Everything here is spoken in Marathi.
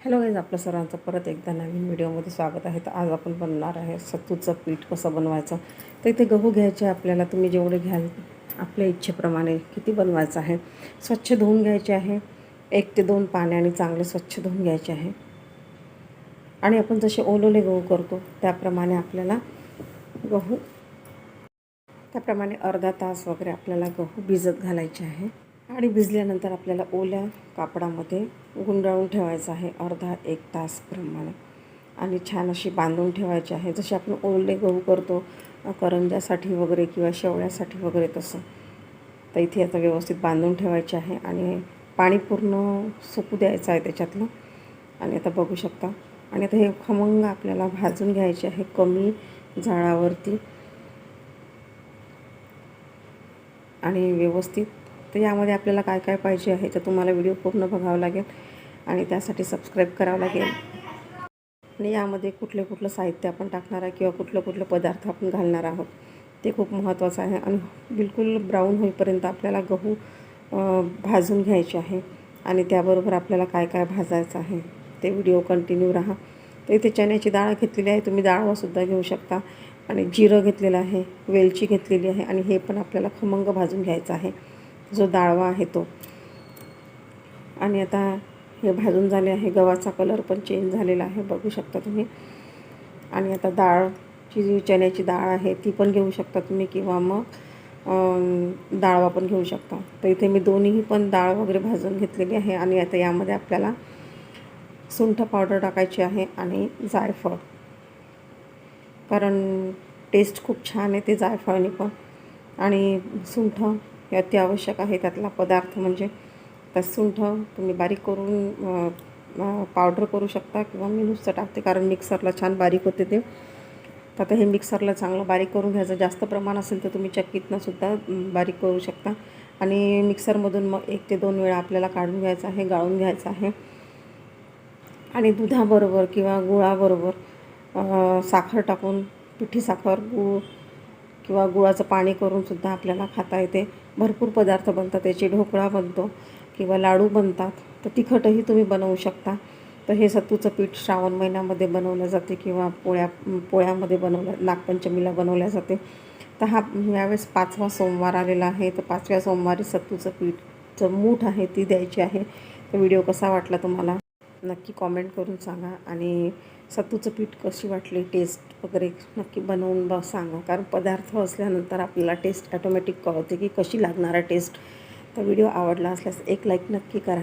हॅलो गाईज आपलं सरांचं परत एकदा नवीन व्हिडिओमध्ये स्वागत आहे. तर आज आपण बनणार आहे सत्तूचं पीठ कसं बनवायचं तर इथे गहू घ्यायचे आपल्याला. तुम्ही जेवढे घ्याल आपल्या इच्छेप्रमाणे किती बनवायचं आहे. स्वच्छ धुवून घ्यायचे आहे. एक ते दोन पाण्याने चांगले स्वच्छ धुवून घ्यायचे आहे. आणि आपण जसे ओलोले गहू करतो त्याप्रमाणे आपल्याला गहू त्याप्रमाणे अर्धा तास वगैरे आपल्याला गहू भिजत घालायचे आहे. आणि भिजल्यानंतर आपल्याला ओल्या कापडामध्ये गुंडाळून ठेवायचं आहे अर्धा एक तासप्रमाणे आणि छान अशी बांधून ठेवायची आहे. जसे आपण ओले गहू करतो करंजासाठी वगैरे किंवा शेवळ्यासाठी वगैरे तसं. तर इथे आता व्यवस्थित बांधून ठेवायचे आहे आणि पाणी पूर्ण सुकू द्यायचं आहे त्याच्यातलं. आणि आता बघू शकता. आणि आता हे खमंग आपल्याला भाजून घ्यायचे आहे कमी जाळावरती आणि व्यवस्थित तर यामध्ये आपल्याला काय काय पाहिजे आहे तर तुम्हाला व्हिडिओ पूर्ण बघावं लागेल आणि त्यासाठी सबस्क्राईब करावं लागेल. आणि यामध्ये कुठले कुठलं साहित्य आपण टाकणार आहे किंवा कुठलं कुठलं पदार्थ आपण घालणार आहोत ते खूप महत्त्वाचं आहे आणि बिलकुल ब्राऊन होईपर्यंत आपल्याला गहू भाजून घ्यायचे आहे आणि त्याबरोबर आपल्याला काय काय भाजायचं आहे ते व्हिडिओ कंटिन्यू राहा. तर इथे चण्याची डाळ घेतलेली आहे तुम्ही डाळवासुद्धा घेऊ शकता. आणि जिरं घेतलेलं आहे वेलची घेतलेली आहे आणि हे पण आपल्याला खमंग भाजून घ्यायचं आहे. जो डाळवा आहे तो. आणि आता हे भाजून झाले आहे गव्हाचा कलर पण चेंज झालेला आहे बघू शकता तुम्ही. आणि आता डाळची जी चण्याची डाळ आहे ती पण घेऊ शकता तुम्ही किंवा मग डाळवा पण घेऊ शकता. तर इथे मी दोन्हीही पण डाळ वगैरे भाजून घेतलेली आहे आणि आता यामध्ये आपल्याला सुंठ पावडर टाकायची आहे आणि जायफळ. कारण टेस्ट खूप छान आहे ते जायफळने पण. आणि सुंठ हे अत्यावश्यक आहे. त्यातला पदार्थ म्हणजे तर सुंठ तुम्ही बारीक करून पावडर करू शकता किंवा मी नुसतं टाकते कारण मिक्सरला छान बारीक होते ते. तर आता हे मिक्सरला चांगलं बारीक करून घ्यायचं. जास्त प्रमाण असेल तर तुम्ही चक्कीतनंसुद्धा बारीक करू शकता. आणि मिक्सरमधून मग एक ते दोन वेळा आपल्याला काढून घ्यायचं आहे गाळून घ्यायचं आहे. आणि दुधाबरोबर किंवा गुळाबरोबर साखर टाकून पिठी साखर गूळ किंवा गुळाचं पाणी करूनसुद्धा आपल्याला खाता येते. भरपूर पदार्थ बनतात त्याचे ढोकळा बनतो किंवा लाडू बनतात. तर तिखटही तुम्ही बनवू शकता. तर हे सत्तूचं पीठ श्रावण महिन्यामध्ये बनवलं जाते किंवा पोळ्या पोळ्यामध्ये बनवलं नागपंचमीला बनवल्या जाते. तर हा यावेळेस पाचवा सोमवार आलेला आहे. तर पाचव्या सोमवारी सत्तूचं पीठचं मूठ आहे ती द्यायची आहे. तर व्हिडिओ कसा वाटला तुम्हाला? नक्की कॉमेंट करून सांगा आणि सत्तूचं पीठ कशी वाटली टेस्ट वगैरे नक्की बनवून ब सांगा. कारण पदार्थ असल्यानंतर आपल्याला टेस्ट ॲटोमॅटिक कळते की कशी लागणार आहे टेस्ट तर व्हिडिओ आवडला असल्यास एक लाईक नक्की करा.